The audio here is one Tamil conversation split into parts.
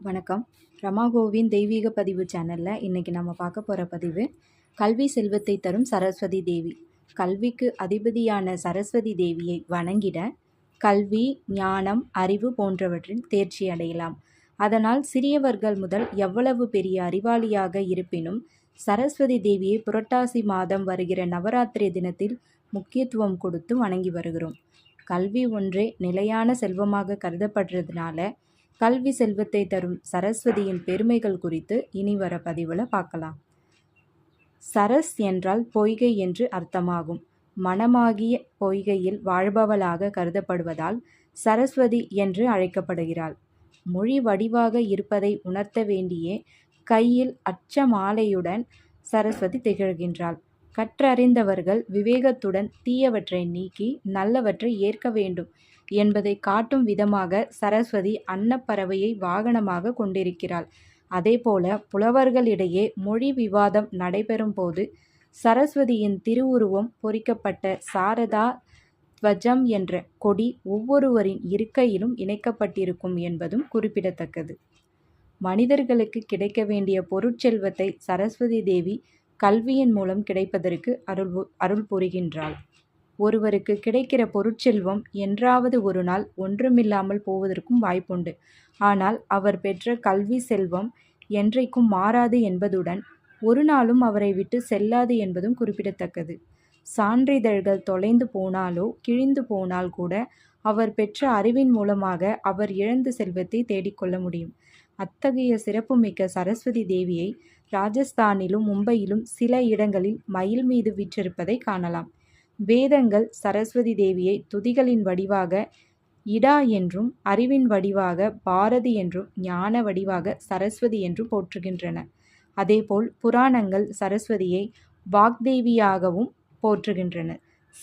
வணக்கம். ரமாகோவின் தெய்வீக பதிவு சேனலில் இன்றைக்கி நம்ம பார்க்க போகிற பதிவு கல்வி செல்வத்தை தரும் சரஸ்வதி தேவி. கல்விக்கு அதிபதியான சரஸ்வதி தேவியை வணங்கிட கல்வி ஞானம் அறிவு போன்றவற்றின் தேர்ச்சி அடையலாம். அதனால் சிறியவர்கள் முதல் எவ்வளவு பெரிய அறிவாளியாக இருப்பினும் சரஸ்வதி தேவியை புரட்டாசி மாதம் வருகிற நவராத்திரி தினத்தில் முக்கியத்துவம் கொடுத்து வணங்கி வருகிறோம். கல்வி ஒன்றே நிலையான செல்வமாக கருதப்படுறதுனால கல்வி செல்வத்தை தரும் சரஸ்வதியின் பெருமைகள் குறித்து இனி வர பதிவில் பார்க்கலாம். சரஸ் என்றால் பொய்கை என்று அர்த்தமாகும். மனமாகிய பொய்கையில் வாழ்பவளாக கருதப்படுவதால் சரஸ்வதி என்று அழைக்கப்படுகிறாள். மொழி வடிவாக இருப்பதை உணர்த்த வேண்டியே கையில் அச்ச மாலையுடன் சரஸ்வதி திகழ்கின்றாள். கற்றறிந்தவர்கள் விவேகத்துடன் தீயவற்றை நீக்கி நல்லவற்றை ஏற்க வேண்டும் என்பதை காட்டும் விதமாக சரஸ்வதி அன்னப்பறவையை வாகனமாக கொண்டிருக்கிறாள். அதேபோல புலவர்களிடையே மொழி விவாதம் நடைபெறும் போது சரஸ்வதியின் திருவுருவம் பொறிக்கப்பட்ட சாரதா துவஜம் என்ற கொடி ஒவ்வொருவரின் இருக்கையிலும் இணைக்கப்பட்டிருக்கும் என்பதும் குறிப்பிடத்தக்கது. மனிதர்களுக்கு கிடைக்க வேண்டிய பொருட்செல்வத்தை சரஸ்வதி தேவி கல்வியின் மூலம் கிடைப்பதற்கு அருள் அருள் புரிகின்றாள். ஒருவருக்கு கிடைக்கிற பொருட்செல்வம் என்றாவது ஒரு நாள் ஒன்றுமில்லாமல் போவதற்கும் வாய்ப்புண்டு. ஆனால் அவர் பெற்ற கல்வி செல்வம் என்றைக்கும் மாறாது என்பதுடன் ஒரு நாளும் அவரை விட்டு செல்லாது என்பதும் குறிப்பிடத்தக்கது. சான்றிதழ்கள் தொலைந்து போனாலோ கிழிந்து போனால் கூட அவர் பெற்ற அறிவின் மூலமாக அவர் இழந்த செல்வத்தை தேடிக்கொள்ள முடியும். அத்தகைய சிறப்புமிக்க சரஸ்வதி தேவியை ராஜஸ்தானிலும் மும்பையிலும் சில இடங்களில் மயில் மீது விற்றிருப்பதை காணலாம். வேதங்கள் சரஸ்வதி தேவியை துதிகளின் வடிவாக இடா என்றும் அறிவின் வடிவாக பாரதி என்றும் ஞான வடிவாக சரஸ்வதி என்றும் போற்றுகின்றன. அதேபோல் புராணங்கள் சரஸ்வதியை வாக்தேவியாகவும் போற்றுகின்றன.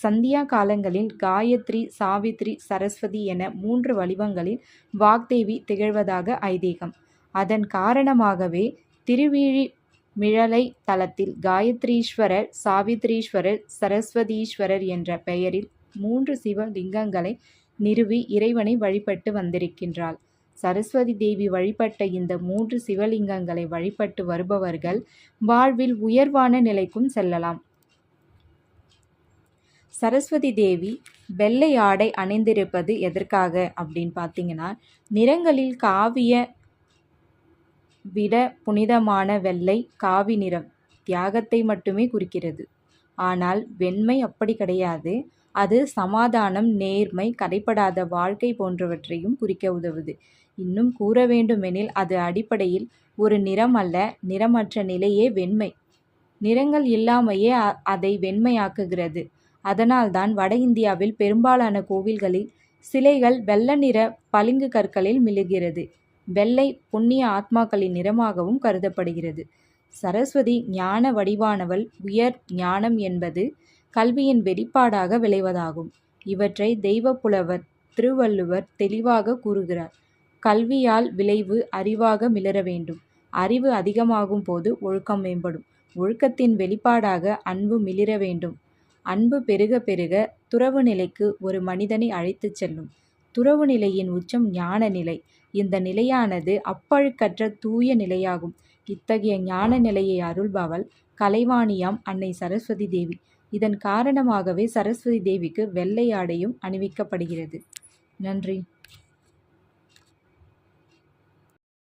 சந்தியா காலங்களில் காயத்ரி சாவித்ரி சரஸ்வதி என மூன்று வடிவங்களில் வாக்தேவி திகழ்வதாக ஐதீகம். அதன் காரணமாகவே திருவிழி மிழலை தலத்தில் காயத்ரீஸ்வரர் சாவித்ரீஸ்வரர் சரஸ்வதீஸ்வரர் என்ற பெயரில் மூன்று சிவலிங்கங்களை நிறுவி இறைவனை வழிபட்டு வந்திருக்கின்றாள். சரஸ்வதி தேவி வழிபட்ட இந்த மூன்று சிவலிங்கங்களை வழிபட்டு வருபவர்கள் வாழ்வில் உயர்வான நிலைக்கும் செல்லலாம். சரஸ்வதி தேவி வெள்ளை ஆடை அணிந்திருப்பது எதற்காக அப்படின்னு பார்த்தீங்கன்னா நிறங்களில் காவிய விட புனிதமான வெள்ளை காவி நிறம் தியாகத்தை மட்டுமே குறிக்கிறது. ஆனால் வெண்மை அப்படி கிடையாது. அது சமாதானம் நேர்மை கடைப்படாத வாழ்க்கை போன்றவற்றையும் குறிக்க உதவுது. இன்னும் கூற வேண்டுமெனில் அது அடிப்படையில் ஒரு நிறம் அல்ல நிறமற்ற நிலையே வெண்மை. நிறங்கள் இல்லாமையே அதை வெண்மையாக்குகிறது. அதனால்தான் வட இந்தியாவில் பெரும்பாலான கோவில்களில் சிலைகள் வெள்ள நிற பளிங்கு கற்களில் மிளுகிறது வெள்ளை புண்ணிய ஆத்மாக்களின் நிறமாகவும் கருதப்படுகிறது. சரஸ்வதி ஞான வடிவானவள் உயர் ஞானம் என்பது கல்வியின் வெளிப்பாடாக விளைவதாகும். இவற்றை தெய்வ புலவர் திருவள்ளுவர் தெளிவாக கூறுகிறார். கல்வியால் விளைவு அறிவாக மிளர வேண்டும். அறிவு அதிகமாகும் போது ஒழுக்கம் மேம்படும். ஒழுக்கத்தின் வெளிப்பாடாக அன்பு மிளிர வேண்டும். அன்பு பெருக பெருக துறவு நிலைக்கு ஒரு மனிதனை அழைத்துச் செல்லும். துறவு நிலையின் உச்சம் ஞான நிலை. இந்த நிலையானது அப்பழுக்கற்ற தூய நிலையாகும். இத்தகைய ஞான நிலையை அருள்பவள் கலைவாணியாம் அன்னை சரஸ்வதி தேவி. இதன் காரணமாகவே சரஸ்வதி தேவிக்கு வெள்ளை ஆடையும் அணிவிக்கப்படுகிறது. நன்றி.